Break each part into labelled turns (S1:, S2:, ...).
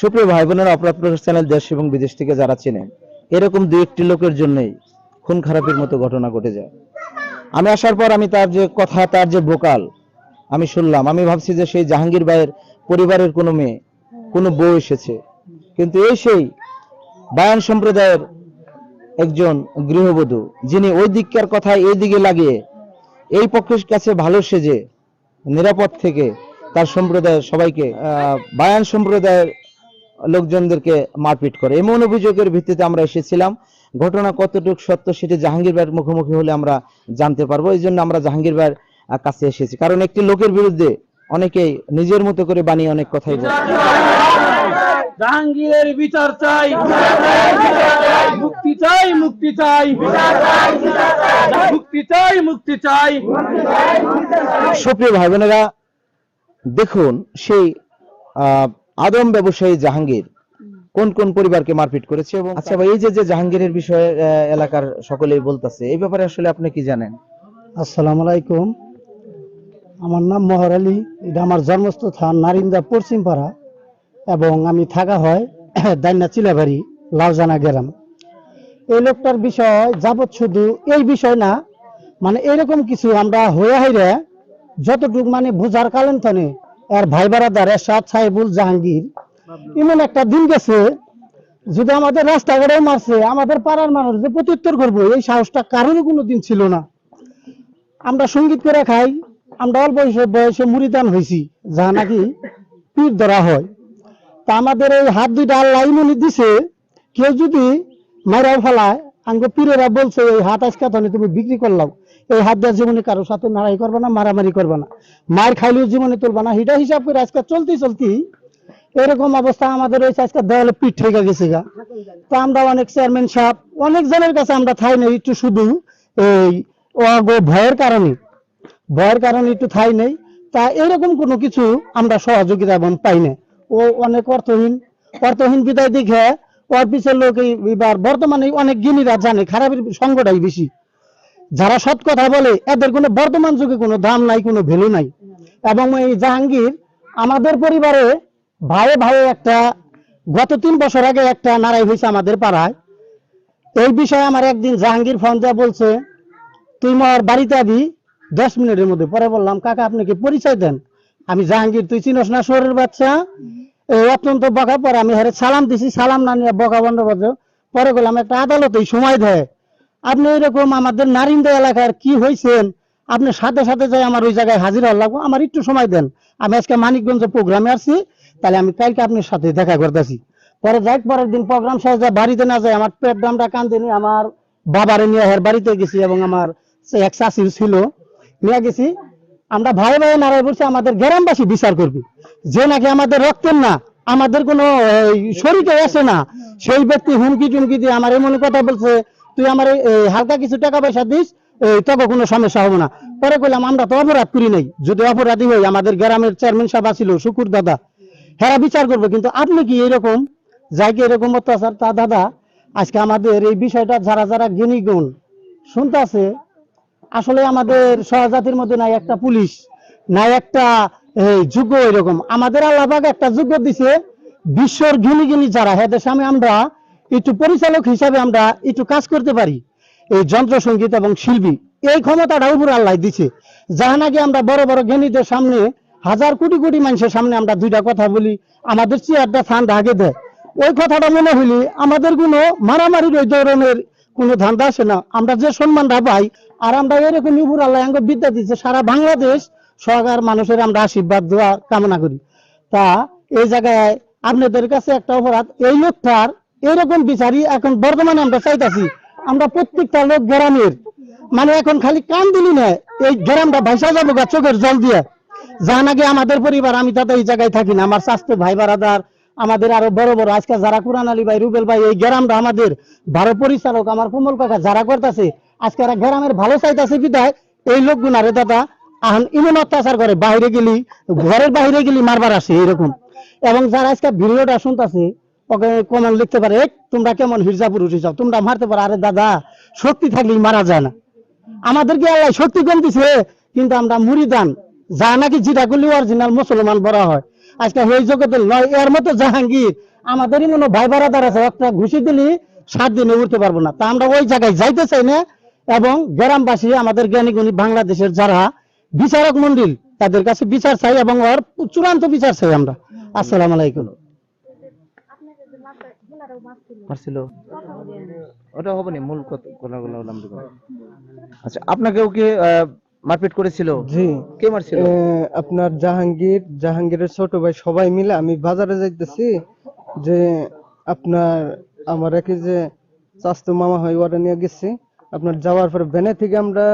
S1: সুপ্রিয় ভাই বোনেরা অপরাধ প্রকাশ চ্যানেল দেশ এবং বিদেশ থেকে যারা চেনেন, এরকম দু একটি লোকের জন্যই খুন খারাপের মতো ঘটনা ঘটে যায়। আমি আসার পর আমি তার যে কথা, তার যে ভোকাল আমি শুনলাম। আমি ভাবছি যে সেই জাহাঙ্গীর ভাইয়ের পরিবারের কোনো মেয়ে, কোনো বউ এসেছে। কিন্তু এই সেই বায়ান সম্প্রদায়ের একজন গৃহবধূ, যিনি ওই দিককার কথা এই দিকে লাগিয়ে এই পক্ষের কাছে ভালো সেজে, নিরাপদ থেকে তার সম্প্রদায়ের সবাইকে বায়ান সম্প্রদায়ের লোকজনদেরকে মারপিট করে। এমন অভিযোগের ভিত্তিতে আমরা এসেছিলাম। ঘটনা কতটুকু সত্য সেটি জাহাঙ্গীর ভাইয়ের মুখোমুখি হলে আমরা জানতে পারব। এই জন্য আমরা জাহাঙ্গীর ভাইয়ের কাছে এসেছি। কারণ একটি লোকের বিরুদ্ধে অনেকেই নিজের মতো করে বানিয়ে অনেক কথাই বলে।
S2: জাহাঙ্গীরের বিচার চাই। মুক্তি চাই মুক্তি চাই। মুক্তি চাই মুক্তি চাই।
S1: সুপ্রিয় ভাই বোনেরা দেখুন সেই আহ, আদম ব্যবসায়ী জাহাঙ্গীর। কোন কোন পরিবারকে মারপিট করেছে এবং আচ্ছা। ভাই এই যে যে জাহাঙ্গীরের বিষয়ে এলাকার সকলেই বলতেছে এই ব্যাপারে আসলে আপনি কি জানেন?
S3: আসসালামু আলাইকুম। আমার নাম মহর আলী। এটা আমার জন্মস্থান নারিন্দা পশ্চিম পাড়া এবং আমি থাকা হয় দাইনা চিলাবাড়ি লাউজানা গ্রাম। এই লোকটার বিষয় যাবৎ শুধু এই বিষয় না মানে এরকম কিছু আমরা হয়ে হাইরে যতটুক মানে বোঝার কালেন থানে আর ভাই বারাদার এরশাদ সাহেবুল জাহাঙ্গীর। এমন একটা দিন গেছে যদি আমাদের রাস্তাঘাটে মারছে আমাদের পাড়ার মানুষ যে প্রত্যুত্তর করব এই সাহসটা কারোরই কোনো দিন ছিল না। আমরা সংগীত করে খাই আমরা অল্প বয়সে মুড়িদান হয়েছি যা নাকি পীর ধরা হয়। তা আমাদের এই হাত দুইটা আল্লাহ ইমনি দিছে কেউ যদি মারাও ফেলায় আঙ্গ পীরেরা বলছে এই হাত আজকে তুমি বিক্রি করলাম। এই হাত দেওয়ার জীবনে কারোর সাথে লড়াই করবে না, মারামারি করবে না। মার খাইলেও জীবনে তুলবে না। হিটা হিসাব করে আজকে চলতে চলতি এরকম অবস্থা আমাদের হয়েছে, আজকে দেওয়ালে পিঠ ঠেকে গেছে গা। তো আমরা অনেক চেয়ারম্যান সাহেব, অনেক জনের কাছে আমরা থাই নেই, একটু শুধু এই ভয়ের কারণে। ভয়ের কারণে একটু থাই নেই। তা এরকম কোনো কিছু আমরা সহযোগিতা এবং পাই না। ও অনেক অর্থহীন। অর্থহীন বিদায় দেখে ওর পিছের লোক এই এবার বর্তমানে অনেক জ্ঞানীরা জানে, খারাপের সঙ্গটাই বেশি। যারা সৎ কথা বলে, এদের কোনো বর্তমান যুগে কোনো দাম নাই, কোনো ভ্যালু নাই। এবং এই জাহাঙ্গীর আমাদের পরিবারে ভাইয়ে ভাইয়ে একটা, গত তিন বছর আগে একটা নারাই হয়েছে আমাদের পাড়ায়। এই বিষয়ে আমার একদিন জাহাঙ্গীর ফোন দেওয়া বলছে, তুই আমার বাড়িতে আবি, দশ মিনিটের মধ্যে। পরে বললাম, কাকা, আপনি কি পরিচয় দেন? আমি, জাহাঙ্গীর, তুই চিনস না শহরের বাচ্চা? অত্যন্ত বকা পরে আমি হারে সালাম দিছি, সালাম না নিয়ে বকা বন্ধ পরে বললাম, একটা আদালতে সময় দেয় আপনি এরকম আমাদের নারিন্দা এলাকার কি হয়েছেন আপনি সাথে সাথে যাই আমার ওই জায়গায় হাজির হওয়ার লাগবো। আমার একটু সময় দেন। আমি আজকে মানিকগঞ্জ প্রোগ্রামে আসছি তাহলে আমি কালকে আপনার সাথে দেখা করতেছি। পরে যাই, পরের দিন প্রোগ্রাম শেষ যায় বাড়িতে না যায় আমার পেট দামটা কান্দিনি আমার বাবারে নিয়ে হের বাড়িতে গেছি এবং আমার এক শাশি ছিল, নিয়ে গেছি। আমরা ভাই ভাই নারায় বলছি, আমাদের গ্রামবাসী বিচার করবি। যে নাকি আমাদের রক্তের না, আমাদের কোনো শরীরে আসে না, সেই ব্যক্তি হুমকি টুমকি দিয়ে আমার এমন কথা বলছে তুই আমার হালকা কিছু টাকা পয়সা দিস তোকে কোনো সমস্যা হবে না। পরে কইলাম, আমরা তো অপরাধ করি নাই। যদি অপরাধী হই, আমাদের গ্রামের চেয়ারম্যান সাহেব ছিল শুকুর দাদা, হেরা বিচার করবে। কিন্তু আপনি কি এরকম যাই কি এরকম অত্যাচার? তা দাদা, আজকে আমাদের এই বিষয়টা যারা যারা জ্ঞানী গুণ, শুনতেছে, আসলে আমাদের সহজাতির মধ্যে নাই একটা পুলিশ, নাই একটা যোগ্য এরকম। আমাদের আল্লাহবাগ একটা যোগ্য দিছে, বিশ্বর জ্ঞানী জ্ঞানী যারা হেদের সামনে আমরা একটু পরিচালক হিসাবে আমরা একটু কাজ করতে পারি। এই যন্ত্র সংগীত এবং শিল্পী, এই ক্ষমতাটা উপর আল্লাহ দিছে। যাহা নাকি আমরা বড় বড় জ্ঞানীদের সামনে, হাজার কোটি কোটি মানুষের সামনে আমরা দুইটা কথা বলি, আমাদের চেয়ারটা ঠান্ডা আগে দেয়। ওই কথাটা মনে হইলে আমাদের কোনো মারামারির ওই ধরনের কোনো ধান্দা আসে না। আমরা যে সম্মানটা পাই, আর আমরা এরকম উপর আল্লাহ আঙ্গ বিদ্যা দিচ্ছে সারা বাংলাদেশ সরকার মানুষের আমরা আশীর্বাদ দেওয়া কামনা করি। তা এই জায়গায় আপনাদের কাছে একটা অপরাধ, এই লোকটার এরকম বিচারই এখন বর্তমানে আমরা চাইতাছি, আমরা প্রত্যেকটা লোক গ্রামের মানে এখন খালি কান দিলি না, এই গ্রামটা ভাইসা যাব গা চোখের জল দিয়ে। যা নাকি আমাদের পরিবার, আমি তাতে এই জায়গায় থাকি না, আমার স্বাস্থ্য ভাই বারাদার, আমাদের আরও বড় বড়, আজকে যারা কুরান আলী ভাই, রুবেল ভাই, এই গ্রামটা আমাদের ভালো পরিচালক, আমার কোমল কাকা যারা করতেছে, আজকে এরা গ্রামের ভালো চাইতেছে বিদায় এই লোকগুনারে দাদা, আহন ইমন অত্যাচার করে, বাইরে গেলি, ঘরের বাইরে গেলি মারবার আসে এরকম এবং যারা আজকে ভিডিওটা শুনতেছে ওকে কমেন্ট লিখতে পারে "এই, তোমরা কেমন হিরজাপুর উঠে যাও তোমরা মারতে পারো? আরে দাদা শক্তি থাকলেই মারা যায় না। আমাদেরকে আল্লাহ শক্তি কম দিছে কিন্তু আমরা মুড়ি দান যা নাকি যেটা করলে অরিজিনাল মুসলমান বড় হয়।
S4: আজকে হয়ে জগতে নয় এর মতো জাহাঙ্গীর আমাদেরই মনে ভাই বারাদার আছে। একটা ঘুষি দিলি সাত দিনে উঠতে পারব না। তা আমরা ওই জায়গায় যাইতে চাই না এবং গ্রামবাসী আমাদের জ্ঞানীগুণী বাংলাদেশের যারা বিচারক মন্ডল তাদের কাছে বিচার চাই এবং ওর চূড়ান্ত বিচার চাই আমরা। আসসালাম আলাইকুম।
S1: মারছিল। ওটা হবে না মূল কথা কথাগুলো আচ্ছা আপনাকেও কি মারপিট করেছিল?
S5: জি।
S1: কে মারছিল?
S5: আপনার জাহাঙ্গীর জাহাঙ্গীরের ছোট ভাই সবাই মিলে আমি বাজারে যাইতেছি যে আপনার আমার একে যে চাস্তু মামা হয় ওরা নিয়ে গেছি। আপনার যাওয়ার পর ভ্যানে থেকে আমরা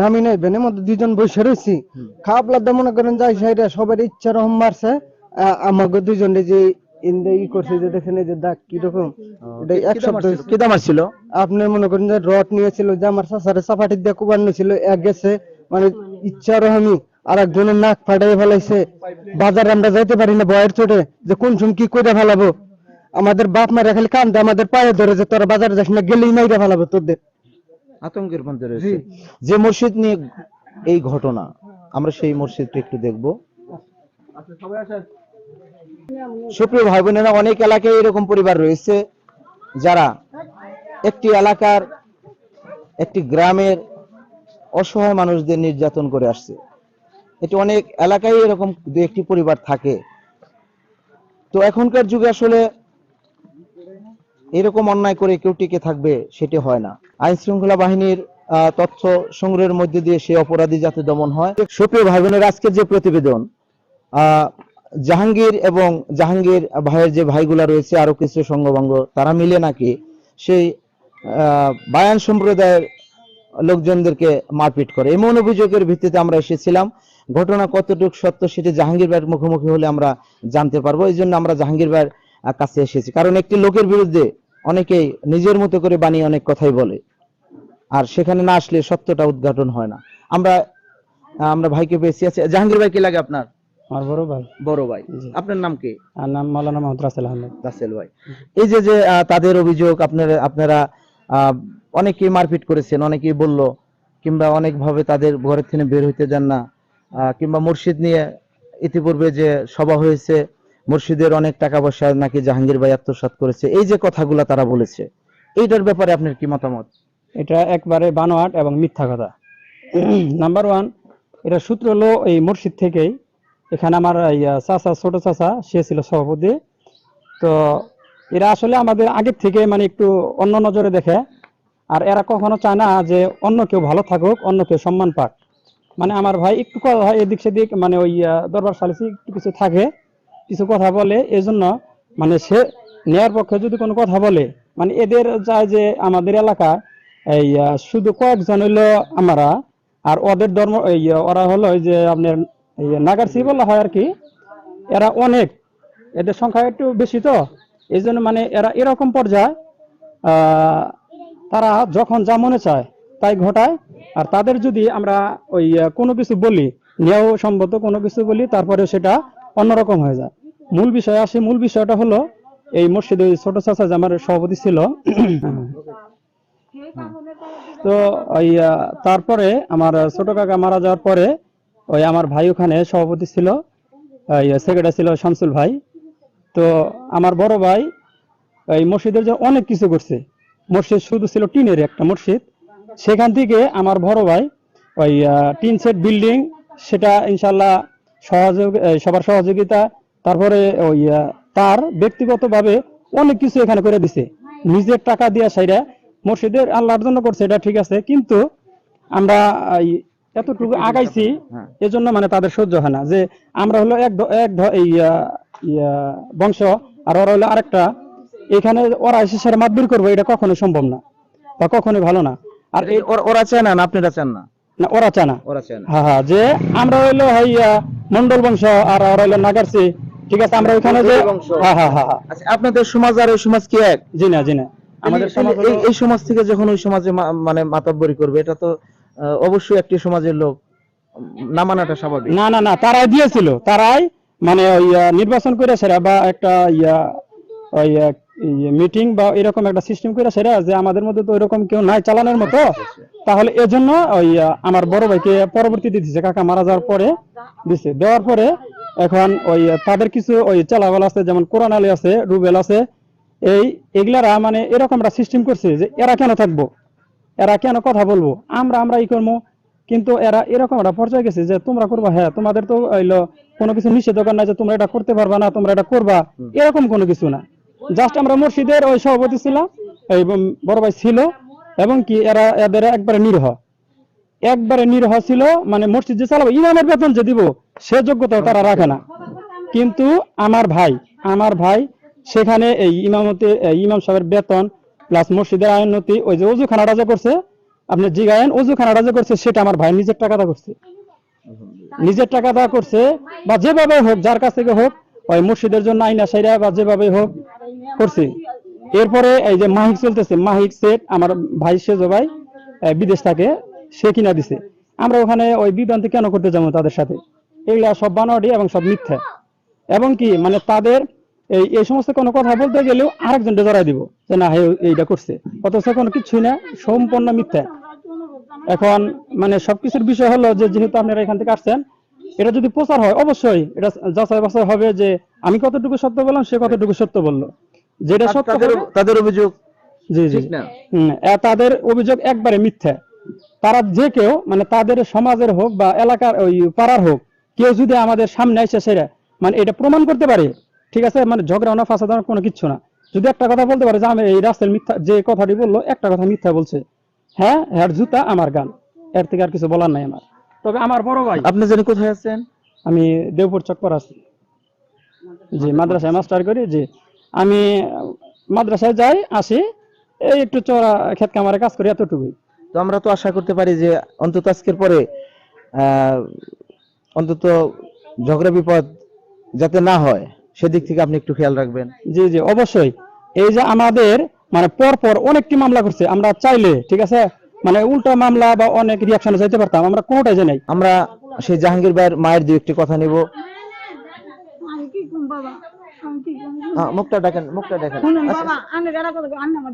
S5: নামি নাই ভ্যানের মধ্যে দুজন বসে রয়েছি। খাওয়া প্লাদা মনে করেন যাই সাইডে সবার ইচ্ছা রকম মারছে। আমাকে দুজন যে ইন্দে ই করছে যে দেখেন এই যে দাগ কীরকম? এটা এক সপ্তাহ
S1: কেদা মারছিল?
S5: আপনি মনে করেন যে রড নিয়েছিল যে আমার দিয়ে ছিল এক গেছে মানে ইচ্ছার আমি আর একজনের নাক ফাটাই ফেলাইছে। বাজারে আমরা যাইতে পারি না বয়ের চোটে যে কোন সময় কি করে ফেলাবো? আমাদের বাপ মারা খালি কান্দে আমাদের পায়ে ধরে যে তোরা বাজারে যাস না গেলেই মাইরা ফেলাবো তোদের।
S1: আতঙ্কের মধ্যে রয়েছে। যে মসজিদ নিয়ে এই ঘটনা আমরা সেই মসজিদটা একটু দেখব। সুপ্রিয় ভাই বোনেরা অনেক এলাকায় এরকম পরিবার রয়েছে যারা একটি এলাকার একটি গ্রামের অসহায় মানুষদের নির্যাতন করে আসছে। এটি অনেক এলাকায় এরকম দু একটি পরিবার থাকে। তো এখনকার যুগে আসলে এরকম অন্যায় করে কেউ টিকে থাকবে সেটি হয় না। আইন শৃঙ্খলা বাহিনীর তথ্য সংগ্রহের মধ্যে দিয়ে সেই অপরাধী যাতে দমন হয়। সুপ্রিয় ভাই বোনের আজকের যে প্রতিবেদন জাহাঙ্গীর এবং জাহাঙ্গীর ভাইয়ের যে ভাইগুলা রয়েছে, আরও কিছু সঙ্গভঙ্গ তারা মিলে নাকি সেই বায়ান সম্প্রদায়ের লোকজনদেরকে মারপিট করে? এমন অভিযোগের ভিত্তিতে আমরা এসেছিলাম। ঘটনা কতটুকু সত্য সেটি জাহাঙ্গীর ভাইয়ের মুখোমুখি হলে আমরা জানতে পারব। এই জন্য আমরা জাহাঙ্গীর ভাইয়ের কাছে এসেছি। কারণ একটি লোকের বিরুদ্ধে অনেকেই নিজের মতো করে বানিয়ে অনেক কথাই বলে। আর সেখানে না আসলে সত্যটা উদ্ঘাটন হয় না। আমরা আমরা ভাইকে পেয়েছি। আচ্ছা জাহাঙ্গীর ভাই, কি লাগে আপনার?
S4: আমার বড় ভাই।
S1: বড় ভাই। আপনার নাম কি?
S4: নাম মাওলানা মোহাম্মদ রাসেল আহমেদ।
S1: রাসেল ভাই। এই যে যে তাদের অভিযোগ আপনারা আপনারা আহ, অনেকেই মারপিট করেছেন অনেকেই বলল কিংবা অনেক ভাবে তাদের ঘরের থেকে বের হইতে দেন না কিংবা মুর্শিদ নিয়ে ইতিপূর্বে যে সভা হয়েছে মুর্শিদের অনেক টাকা পয়সা নাকি জাহাঙ্গীর ভাই আত্মসাৎ করেছে এই যে কথাগুলো তারা বলেছে এইটার ব্যাপারে আপনার কি মতামত?
S4: এটা একবারে বানোয়াট এবং মিথ্যা কথা। নাম্বার ওয়ান এটা সূত্র হলো এই মসজিদ থেকেই এখানে আমার চাচা, ছোট চাচা, সে ছিল সভাপতি। তো এরা আসলে আমাদের আগের থেকে মানে একটু অন্য নজরে দেখে। আর এরা কখনো চায় না যে অন্য কেউ ভালো থাকুক, অন্য কেউ সম্মান পাক। মানে আমার ভাই একটু কথা হয় এদিক সেদিক মানে ওই দরবার সালিসি একটু কিছু থাকে, কিছু কথা বলে। এই জন্য মানে সে নেয়ার পক্ষে যদি কোনো কথা বলে মানে এদের যায় যে আমাদের এলাকা, এই শুধু কয়েকজন হইল আমরা, আর ওদের ধর্ম ওরা হলো যে আপনার নাগারসি বলা হয় আর কি, এরা অনেক। এদের সংখ্যা একটু বেশি তো এই জন্য মানে এরা এরকম পর্যায়ে তারা যখন যা মনে চায় তাই ঘটায়। আর তাদের যদি আমরা ওই কোনো কিছু বলি নিয়েও সম্মত কোনো কিছু বলি তারপরে সেটা অন্যরকম হয়ে যায়। মূল বিষয় আসে, মূল বিষয়টা হলো এই মসজিদে ছোট চাচা যে আমার সভাপতি ছিল। তো ওই তারপরে আমার ছোট কাকা মারা যাওয়ার পরে ওই আমার ভাই ওখানে সভাপতি ছিল সেক্রেটারি ছিল শামসুল ভাই। তো আমার বড় ভাই এই মসজিদের যে অনেক কিছু করছে, মসজিদ শুধু ছিল টিনের একটা মসজিদ। সেখান থেকে আমার বড় ভাই ওই টিন সেট বিল্ডিং, সেটা ইনশাল্লাহ সহযোগ সবার সহযোগিতা, তারপরে ওই তার ব্যক্তিগতভাবে অনেক কিছু এখানে করে দিছে। নিজের টাকা দিয়া সাইরা মসজিদের আল্লাহর জন্য করছে, এটা ঠিক আছে। কিন্তু আমরা এতটুকু আগাইছি
S1: হ্যাঁ।
S4: এজন্য মানে তাদের সহ্য হয় না। যে আমরা হলো এক এক বংশ আর ওরা হলো আরেকটা। এখানে ওরা এসে সেরা মাতবির করব এটা কখনো সম্ভব না বা কখনোই ভালো না। আর
S1: ওরা- চায় না আপনারা চান না?
S4: না ওরা চায় না।
S1: ওরা চায় না।
S4: হ্যাঁ হ্যাঁ যে আমরা হইল হইয়া মন্ডল বংশ আর ওরা হইল নাগারসি ঠিক আছে আমরা ওইখানে যে। হ্যাঁ হ্যাঁ হ্যাঁ হ্যাঁ।
S1: আচ্ছা আপনাদের সমাজ আর ওই সমাজ কি এক?
S4: জি না জি না। আমাদের সমাজ
S1: এই- সমাজ থেকে যখন ওই সমাজে মানে মাতাব্বরি করবে এটা তো অবশ্যই একটি সমাজের লোক। না মানাটা স্বাভাবিক।
S4: না না না, তারাই দিয়েছিল। তারাই মানে ওই নির্বাচন করে সেরা বা একটা ইয়া, ওই মিটিং বা এরকম একটা সিস্টেম করে সেরা যে আমাদের মধ্যে তো এরকম কেউ নাই চালানোর মতো। তাহলে এজন্য ওই আমার বড় ভাইকে পরবর্তীতে দিছে। কাকা মারা যাওয়ার পরে দিছে। দেওয়ার পরে এখন ওই তাদের কিছু ওই চালাবাল আছে, যেমন কোরআন আলী আছে, রুবেল আছে, এই, এগুলারা মানে এরকম একটা সিস্টেম করছে যে এরা কেন থাকব? এরা কেন কথা বলব? আমরা আমরা এই করব কিন্তু এরা এরকম একটা পর্যায়ে গেছে যে তোমরা করবা হ্যাঁ তোমাদের তো হইল কোনো কিছু নিষেধাজ্ঞা নাই যে তোমরা এটা করতে পারবা না তোমরা এটা করবা। এরকম কোনো কিছু না। জাস্ট আমরা মসজিদের ওই সভাপতি ছিলাম এই বড় ভাই ছিল এবং কি এরা এদের একবারে নিরহ। একবারে নিরহ ছিল মানে মসজিদ যে চালাবো ইমামের বেতন যে দিব সে যোগ্যতা তারা রাখে না। কিন্তু আমার ভাই আমার ভাই সেখানে এই ইমামতে ইমাম সাহেবের বেতন প্লাস মসজিদের আয়নতি ওই যে অজু খানাটা যে করছে আপনি জিগায়েন খানাটা যে করছে সেটা আমার ভাই নিজের টাকাটা করছে। নিজের টাকা দেওয়া করছে বা যেভাবে হোক যার কাছ থেকে হোক ওই মসজিদের জন্য আইনা সাইরা বা যেভাবে হোক করছে। এরপরে এই যে মাহিক চলতেছে মাহিক সেট আমার ভাই সেজো ভাই বিদেশ থাকে সে কিনা দিছে। আমরা ওখানে ওই বিভ্রান্তি কেন করতে যাব তাদের সাথে? এগুলা সব বানোয়াটি এবং সব মিথ্যা। এবং কি মানে তাদের এই এই সমস্ত কোনো কথা বলতে গেলেও আরেকজনকে জড়াই দিব যে না হে এইটা করছে। অথচ কোনো কিছুই না সম্পূর্ণ মিথ্যা। এখন মানে সবকিছুর বিষয় হলো যে যেহেতু আপনারা এখান থেকে আসছেন এটা যদি প্রচার হয় অবশ্যই এটা যাচাই বাছাই হবে যে আমি কতটুকু সত্য বললাম সে কতটুকু সত্য বলল। যেটা সত্য
S1: তাদের অভিযোগ
S4: জি জি। তাদের অভিযোগ একবারে মিথ্যা। তারা যে কেউ মানে তাদের সমাজের হোক বা এলাকার ওই পাড়ার হোক কেউ যদি আমাদের সামনে এসে সেটা মানে এটা প্রমাণ করতে পারে। ঠিক আছে? মানে ঝগড়া না ফাঁসাদ কোনো কিচ্ছু না। যদি একটা কথা বলতে পারে যে আমি এই রাস্তার মিথ্যা যে কথাটি বলল একটা কথা মিথ্যা বলছে। হ্যাঁ হ্যাঁ জুতা আমার গান। এর থেকে আর কিছু বলার নাই আমার। তবে আমার বড় ভাই
S1: আপনি জানি কোথায় আছেন?
S4: আমি দেবপুর চক্কর আছি। জি মাদ্রাসায় মাস্টার করি। জি আমি মাদ্রাসায় যাই আসি। এই একটু চড়া ক্ষেত কামারে কাজ করি এতটুকুই।
S1: তো আমরা তো আশা করতে পারি যে অন্তত আজকের পরে আহ, অন্তত ঝগড়া বিপদ যাতে না হয়। সেদিক থেকে আপনি একটু খেয়াল রাখবেন।
S4: জি জি অবশ্যই। এই যে আমাদের মানে পর পর অনেকটি মামলা করছে আমরা চাইলে ঠিক আছে? মানে উল্টা মামলা বা অনেক রিয়াকশনে যাইতে পারতাম আমরা কোনোটাই জানাই
S1: আমরা সেই জাহাঙ্গীর ভাইয়ের মায়ের দু একটি কথা নিব।
S6: বাবা
S1: হ্যাঁ, মুখটা দেখেন মুখটা দেখেন।
S6: বাবা আমি কথা আমার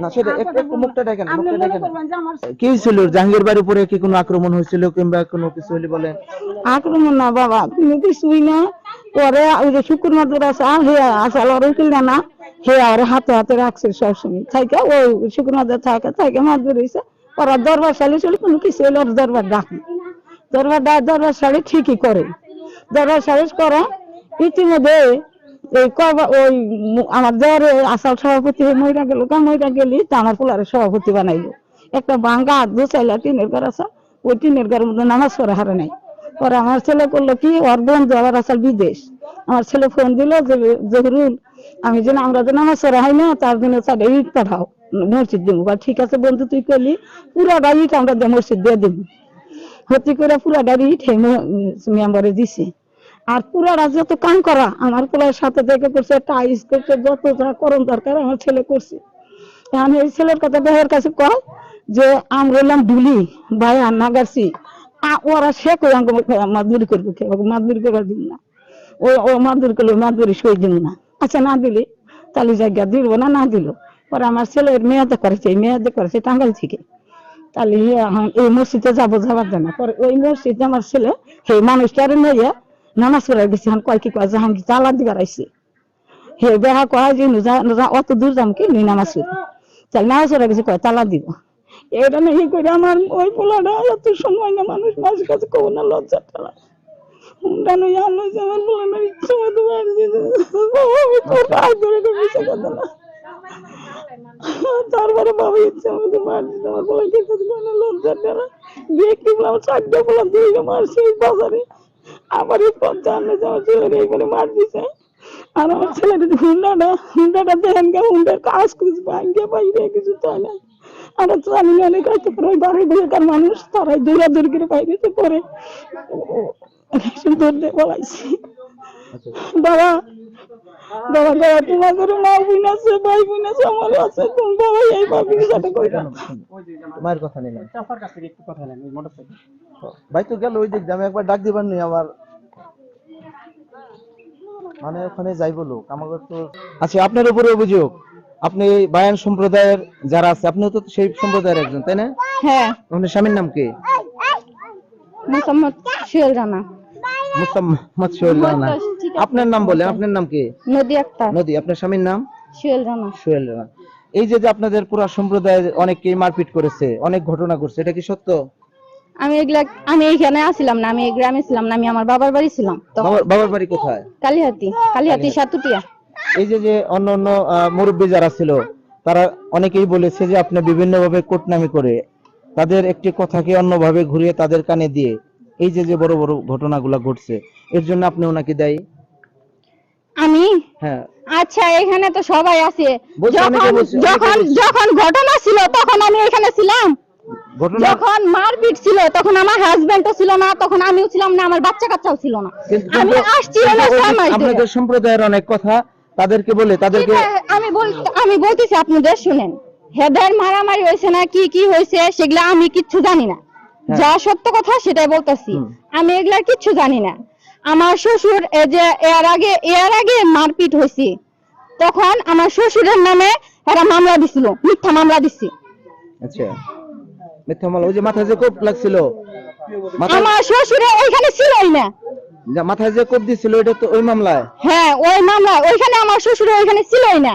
S1: না সেটা একটু একটু মুখটা দেখেন মুখটা দেখেন।
S6: করবেন যে আমার
S1: কি ছিল? জাহাঙ্গীর ভাইয়ের উপরে কি কোনো আক্রমণ হয়েছিল কিংবা কোনো কিছু হলে বলেন।
S6: আক্রমণ না বাবা তুমি কিছুই না। পরে ওই যে শুকুর মাদুর আছে হে আসাল ওর উকিল না হে আর হাতে হাতে রাখছে সবসময়। থাকে ওই শুকুর মাদুর থাকে থাকে মাদুর হয়েছে ওরা দরবার সালি চলে কোনো কিছু হলে ওর দরবার ডাকে। দরবার দরবার সালি ঠিকই করে। দরবার সালিশ করে ইতিমধ্যে এই কবা ওই আমার দেওয়ারে আসাল সভাপতি মহিলা গেল, কা মহিলা গেলি, তা আমার পোলারে সভাপতি বানাইলো। একটা ভাঙ্গা দু চাইলা টিনের ঘর আছে, ওই টিনের ঘরের মধ্যে নামাজ পড়া হারে নাই। পরে আমার ছেলে করল কি, ওর বন্ধু আবার আসল বিদেশ। আমার ছেলে ফোন দিল যে, জহরুল, আমি যেন আমরা যে নামাজ পড়া হয় না, তার জন্য চারটা ইট পাঠাও, মসজিদ দিব। ঠিক আছে বন্ধু, তুই করলি পুরাটা ইট আমরা মসজিদ দিয়ে দিব। হতি করে পুরাটা ইট হে মেম্বারে দিছি। আর পুরাটা যত কাম করা। আমার পোলার সাথে দেখে করছে টাইস করছে, যত যা করণ দরকার আমার ছেলে করছে। আমি এই ছেলের কথা ভাইয়ের কাছে কয় যে আমরা হলাম ডুলি ভাই, আর নাগারছি আ- ওরা সে কই মাদুরি করবে কে? মাদুরি করবার দিব না। ও ও মাদুরি করলে মাদুরি সই দিব না। আচ্ছা না দিলি, তাহলে জায়গা দিব না না দিল। পরে আমার ছেলের মেয়াদে করেছে, এই মেয়াদে করেছে টাঙ্গাল থেকে। তাহলে এই মসজিদে যাব যাবার জন্য। পরে ওই মসজিদে আমার ছেলে, সেই মানুষটারে নিয়ে নামাজ পড়ে গেছে, এখন কয় কি কয় জাহাঙ্গীর চালা দিবার আইসে হে দেখা কয় যে নুজা নুজা অত দূর যাম কি? নুই নামাজ পড়ি। পড়ে গেছে, কয় তালা দিব। এটা নেই করে আমার ওই পোলাটা এত সময় না, মানুষ মানুষের কাছে কব না, লজ্জা টালা। ইচ্ছে তারপরে আবার পঞ্চান্ন ছেলের এইবারে মার দিছে। আর আমার ছেলেটা হুন্ডাটা হুন্ডাটা দেখেন কে হুন্ডার কাজ কিছু ভাঙ্গে বাইরে কিছু তাই না। আর জানি না অনেক কাছে পরে বাড়ি বেকার মানুষ তারাই দৌড়াদৌড়ি করে পরে দিয়ে বলাইছি বাবা বাবা বাবা তোমার করে মা বোন আছে ভাই বোন আছে আমার আছে তুমি বাবা এই ভাবি সাথে কইরা
S1: মায়ের কথা নিলাম।
S4: চাচার কাছ একটু কথা নেন মোটরসাইকেল।
S1: ভাই তো গেল ওই দিক আমি একবার ডাক দিবার নি আমার মানে ওখানে যাই বলো আমাকে তো আচ্ছা আপনার উপরে অভিযোগ। আপনি বায়ান সম্প্রদায়ের যারা আছে আপনিও তো সেই সম্প্রদায়ের একজন তাই না?
S6: হ্যাঁ।
S1: আপনার স্বামীর নাম কি?
S6: মোসাম্মদ শিয়াল জানা
S1: মুসাম্মদ সোহেল রানা। আপনার নাম বলেন আপনার নাম কি?
S7: নদী একটা
S1: নদী আপনার স্বামীর নাম?
S7: শিয়াল রানা।
S1: সোহেল রানা। এই যে যে আপনাদের পুরো সম্প্রদায়ের অনেককেই মারপিট করেছে অনেক ঘটনা ঘটছে এটা কি সত্য?
S7: আমি এগুলা আমি এখানে আসছিলাম না আমি এই গ্রামে ছিলাম না আমি আমার বাবার বাড়ি ছিলাম
S1: বাবার বাবার বাড়ি কোথায়?
S7: কালিহাতি কালিহাতি সাতুটিয়া।
S1: এই যে যে অন্য অন্য আহ, মুরব্বী যারা ছিল তারা অনেকেই বলেছে যে আপনি বিভিন্নভাবে কোটনামি করে তাদের একটি কথাকে অন্যভাবে ঘুরিয়ে তাদের কানে দিয়ে এই যে যে বড় বড় ঘটনাগুলো ঘটছে এর জন্য আপনি ওনাকে দেয়?
S7: আমি?
S1: হ্যাঁ।
S7: আচ্ছা এখানে তো সবাই আছে।
S1: বলছে, অনেকে
S7: যখন
S1: বলছে, অনেকে
S7: যখন
S1: বলছে।
S7: যখন ঘটনা ছিল তখন আমি এখানে ছিলাম। যখন মারপিট ছিল তখন আমার হাজবেন্ডও ছিল না তখন আমিও ছিলাম না আমার বাচ্চা কাচ্চাও ছিল না। আমি আসছি
S1: আপনাদের সম্প্রদায়ের অনেক কথা তাদেরকে বলে তাদেরকে
S7: আমি বল আমি বলতেছি আপনাদের শুনেন। হেদের মারামারি হয়েছে না কি কি হয়েছে সেগুলা আমি কিচ্ছু জানি না।
S1: হ্যাঁ।
S7: যা সত্য কথা সেটাই বলতেছি। আমি এগুলা কিচ্ছু জানি না। আমার শ্বশুর এই যে এর আগে এর আগে মারপিট হয়েছে তখন আমার শ্বশুরের নামে এরা মামলা দিছিল মিথ্যা মামলা দিছি।
S1: আচ্ছা। মিথ্যা মাল ওই যে মাথায় যে কোপ লাগছিল।
S7: আমার শ্বশুরে ওইখানে ছিলই না।
S1: মাথায় যে কোপ দিছিল এটা তো ওই মামলায়?
S7: হ্যাঁ ওই মামলা ওইখানে আমার শ্বশুর ওইখানে ছিলই না।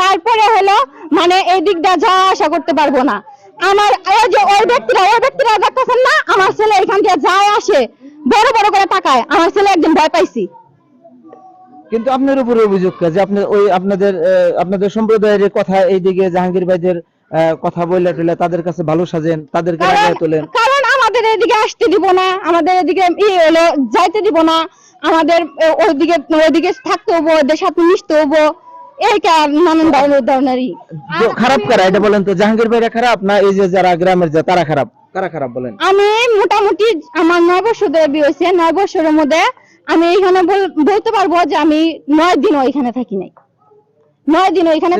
S7: তারপরে হলো মানে এই দিকটা যা আশা করতে পারব না। আমার যে ওই ব্যক্তিরা ওই ব্যক্তিরা দেখতেছেন না? আমার ছেলে এখান দিয়ে যায় আসে বড় বড় করে তাকায়। আমার ছেলে একদিন ভয় পাইছি।
S1: কিন্তু আপনার উপরে অভিযোগ? যে আপনি ওই আপনাদের আপনাদের সম্প্রদায়ের কথা এইদিকে জাহাঙ্গীর ভাইদের কথা বলে টলে তাদের কাছে ভালো সাজেন তাদেরকে রাগায় তোলেন।
S7: কারণ আমাদের এদিকে আসতে দিব না আমাদের এদিকে ই হলো যাইতে দিব না আমাদের ওইদিকে ওইদিকে থাকতে হব ওদের সাথে মিশতে হব
S1: খারাপ কারা? এটা বলেন তো জাহাঙ্গীর ভাইরা খারাপ না এই যে যারা গ্রামের যা তারা খারাপ? কারা খারাপ বলেন?
S7: আমি মোটামুটি আমার নয় বছর ধরে বিয়ে হয়েছে নয় বছরের মধ্যে আমি বলতে পারব যে আমি নয় দিনও এখানে থাকি নাই। নয় দিন ওইখানে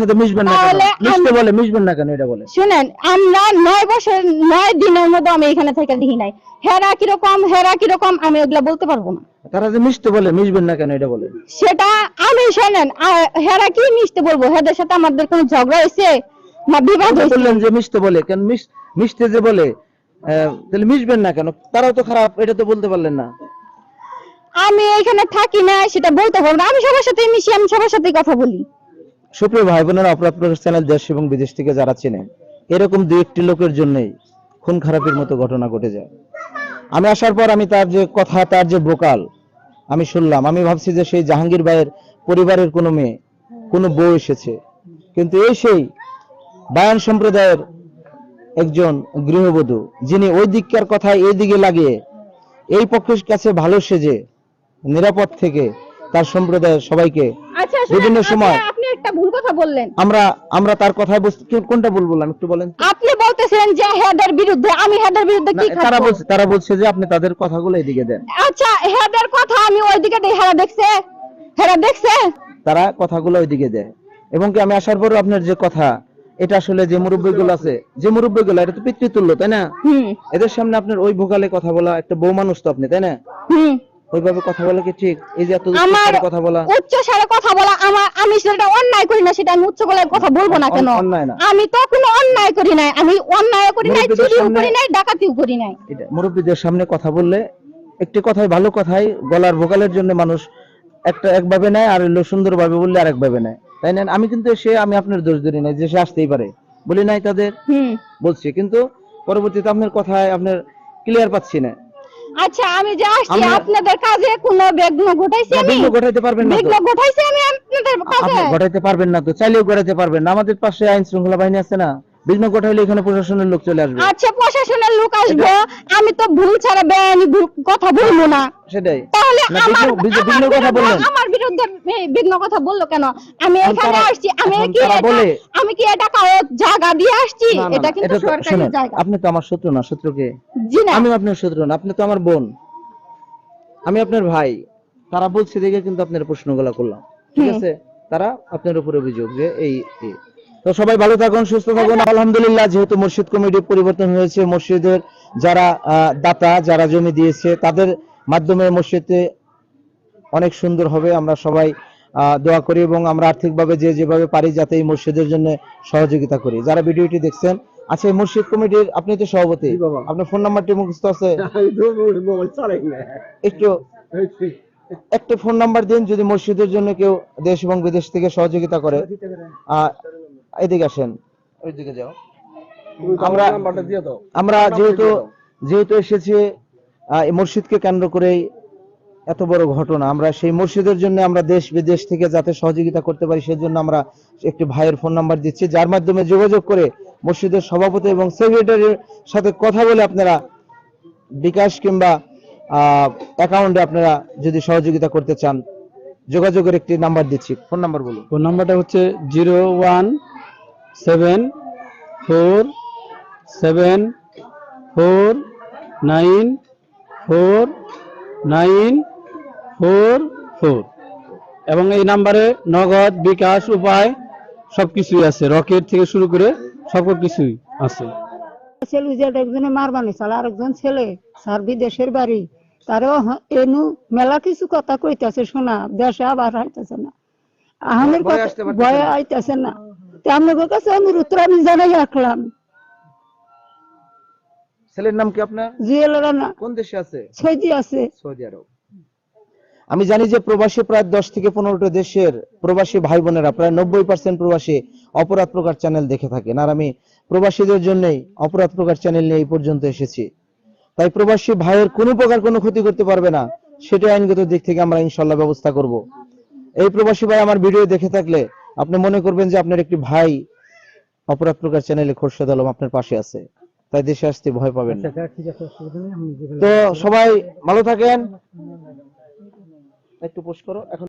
S1: সাথে মিশবেন না মিশতে বলে মিশবেন না কেন এটা বলে?
S7: শুনেন আমরা নয় বছর নয় দিনের মধ্যে আমি এখানে থেকে নাই। হেরা কীরকম হেরা কীরকম আমি ওগুলা বলতে পারব না।
S1: তারা যে মিশতে বলে মিশবেন না কেন এটা বলে?
S7: সেটা আমি শোনেন হেরা কি মিশতে বলব? হেদের সাথে আমাদের কোনো ঝগড়া হয়েছে? না বিবাদ হয়েছে?
S1: বললেন যে মিশতে বলে কেন মিশতে যে বলে তাহলে মিশবেন না কেন? তারাও তো খারাপ এটা তো বলতে পারলেন না।
S7: আমি এখানে থাকি না, সেটা বলতে পারব না। আমি সবার সাথে মিশি, আমি সবার সাথে কথা বলি।
S1: সুপ্রিয় ভাই বোনেরা অপরাধ চ্যানেল দেশ এবং বিদেশ থেকে যারা চেনেন এরকম দু একটি লোকের জন্যই খুন খারাপের মতো ঘটনা ঘটে যায়। আমি আসার পর আমি তার যে কথা, তার যে বোকাল, আমি শুনলাম। আমি ভাবছি যে সেই জাহাঙ্গীর ভাইয়ের পরিবারের কোনো মেয়ে, কোনো বউ এসেছে। কিন্তু এই সেই বায়ান সম্প্রদায়ের একজন গৃহবধূ, যিনি ওই দিককার কথা এই দিকে লাগিয়ে, এই পক্ষের কাছে ভালো সেজে নিরাপদ থেকে তার সম্প্রদায়ের সবাইকে
S7: আচ্ছা
S1: বিভিন্ন সময়-
S7: আপনি- আপনি একটা ভুল কথা বললেন।
S1: আমরা আমরা তার কথায় বুঝতে কোনটা ভুল বললাম একটু বলেন?
S7: আপনি বলতেছেন যে হেদের বিরুদ্ধে আমি হেদের বিরুদ্ধে কি
S1: তারা বলছে তারা বলছে যে আপনি তাদের কথাগুলো এদিকে দেন।
S7: আচ্ছা হেদের কথা আমি ওইদিকে দেই হেরা দেখছে? হেরা দেখছে?
S1: তারা কথাগুলো ওইদিকে দেয়। এবং কি আমি আসার পরও আপনার যে কথা এটা আসলে যে মুরব্বীগুলো আছে যে মুরব্বীগুলো এটা তো পিতৃতুল্য তাই না?
S7: হুম।
S1: এদের সামনে আপনার ওই ভোকালে কথা বলা একটা বউ মানুষ তো আপনি তাই না? ওইভাবে কথা বলা কি ঠিক? এই যে এত
S7: আমার
S1: কথা বলা।
S7: উচ্চ স্বরে কথা বলা আমার আমি সেটা অন্যায় করি না সেটা আমি উচ্চ গলায় কথা বলব না কেন। আমি তো কোনো অন্যায় করি নাই। আমি অন্যায় করি নাই চুরিও করি নাই ডাকাতিও করি নাই।
S1: এটা মুরব্বীদের সামনে কথা বললে একটি কথাই ভালো কথাই গলার ভোকালের জন্য মানুষ একটা একভাবে নেয় আর হলো সুন্দরভাবে বললে আরেকভাবে নেয়। তাই না? আমি কিন্তু সে আমি আপনার দোষ ধরি নাই যে সে আসতেই পারে। বলি নাই তাদের?
S7: হুম।
S1: বলছি। কিন্তু পরবর্তীতে আপনার কথায় আপনার ক্লিয়ার পাচ্ছি না।
S7: আচ্ছা আমি যে আসছি আপনাদের কাজে কোনো বিঘ্ন ঘটাইছি আমি?
S1: বিঘ্ন ঘটাইতে পারবেন না
S7: বিঘ্ন ঘটাইছি আমি আপনাদের কাজে?
S1: আপনি ঘটাইতে পারবেন না তো চাইলেও ঘটাইতে পারবেন না। আমাদের পাশে আইন শৃঙ্খলা বাহিনী আছে না? ঘটাইলে এখানে প্রশাসনের লোক চলে আসবে।
S7: আচ্ছা প্রশাসনের লোক আসব আমি তো ভুল ছাড়া বেআইনি কথা বলব না।
S1: সেটাই।
S7: তাহলে আমার
S1: বিঘ্ন- কথা বললেন।
S7: আমার বিরুদ্ধে বিঘ্ন কথা বলল কেন? আমি
S1: এখানে
S7: আসছি আমি কি এটা- আমি কি এটা কারও জায়গা দিয়ে আসছি? এটা কিন্তু সরকারি জায়গা।
S1: আপনি তো আমার শত্রু না শত্রুকে
S7: জি না।
S1: আমি আপনার শত্রু না আপনি তো আমার বোন। আমি আপনার ভাই। তারা বলছে দেখে কিন্তু আপনার প্রশ্নগুলো করলাম। ঠিক আছে? তারা আপনার উপর অভিযোগ যে এই। তো সবাই ভালো থাকুন সুস্থ থাকুন। আলহামদুলিল্লাহ যেহেতু মসজিদ কমিটি পরিবর্তন হয়েছে মসজিদের যারা দাতা যারা জমি দিয়েছে তাদের মাধ্যমে মসজিদে অনেক সুন্দর হবে। আমরা সবাই দোয়া করি এবং আমরা আর্থিকভাবে যে যেভাবে পারি যাতে এই মসজিদের জন্য সহযোগিতা করি। যারা ভিডিওটি দেখছেন আচ্ছা এই মসজিদ কমিটির আপনি তো সভাপতি। আপনার ফোন নাম্বারটি মুখস্থ আছে? একটু একটা ফোন নাম্বার দিন যদি মসজিদের জন্য কেউ দেশ এবং বিদেশ থেকে সহযোগিতা করে। আহ, এদিকে আসেন। ওইদিকে যাও। আমরা আমরা যেহেতু যেহেতু এসেছি মসজিদকে কেন্দ্র করেই এত বড় ঘটনা। আমরা সেই মসজিদের জন্য আমরা দেশ বিদেশ থেকে যাতে সহযোগিতা করতে পারি সেজন্য আমরা একটি ভাইয়ের ফোন নাম্বার দিচ্ছি যার মাধ্যমে যোগাযোগ করে মসজিদের সভাপতি এবং সেক্রেটারির সাথে কথা বলে আপনারা বিকাশ কিংবা অ্যাকাউন্টে আপনারা যদি সহযোগিতা করতে চান যোগাযোগের একটি নাম্বার দিচ্ছি। ফোন নাম্বার বলুন।
S4: ফোন নাম্বারটা হচ্ছে zero one seven four seven four nine four nine four four. এবং এই নাম্বারে নগদ বিকাশ উপায় সবকিছুই আছে। রকেট থেকে শুরু করে সব কিছুই আছে।
S6: ছেলে যে একজনে মারবানি চাল আর একজন ছেলে স্যার বিদেশের বাড়ি তারও এনু মেলা কিছু কথা কইতাছে শোনা দেশে আবার হাইতাছে না। আহমের
S1: ভয়ে
S6: কথা ভয়ে। আইতাছে না। তে আপনাদের কাছে অনুরোধ আমি জানাই রাখলাম।
S1: ছেলের নাম কি আপনার? কোন দেশে আছে?
S6: সৌদি আছে।
S1: সৌদি আরব। আমি জানি যে প্রবাসী প্রায় দশ থেকে পনেরোটা দেশের প্রবাসী ভাই বোনেরা প্রায় নব্বই পার্সেন্ট প্রবাসী অপরাধ প্রকার চ্যানেল দেখে থাকেন। আর আমি প্রবাসীদের জন্যই অপরাধ প্রকার চ্যানেল নিয়ে এই পর্যন্ত এসেছি। তাই প্রবাসী ভাইয়ের কোনো প্রকার কোনো ক্ষতি করতে পারবে না সেটা আইনগত দিক থেকে আমরা ইনশাল্লাহ ব্যবস্থা করব। এই প্রবাসী ভাই আমার ভিডিও দেখে থাকলে আপনি মনে করবেন যে আপনার একটি ভাই অপরাধ প্রকার চ্যানেলে খোরশেদ আলম আপনার পাশে আছে। তাই দেশে আসতে ভয় পাবেন না। তো সবাই ভালো থাকেন। একটু পোস্ট করো এখন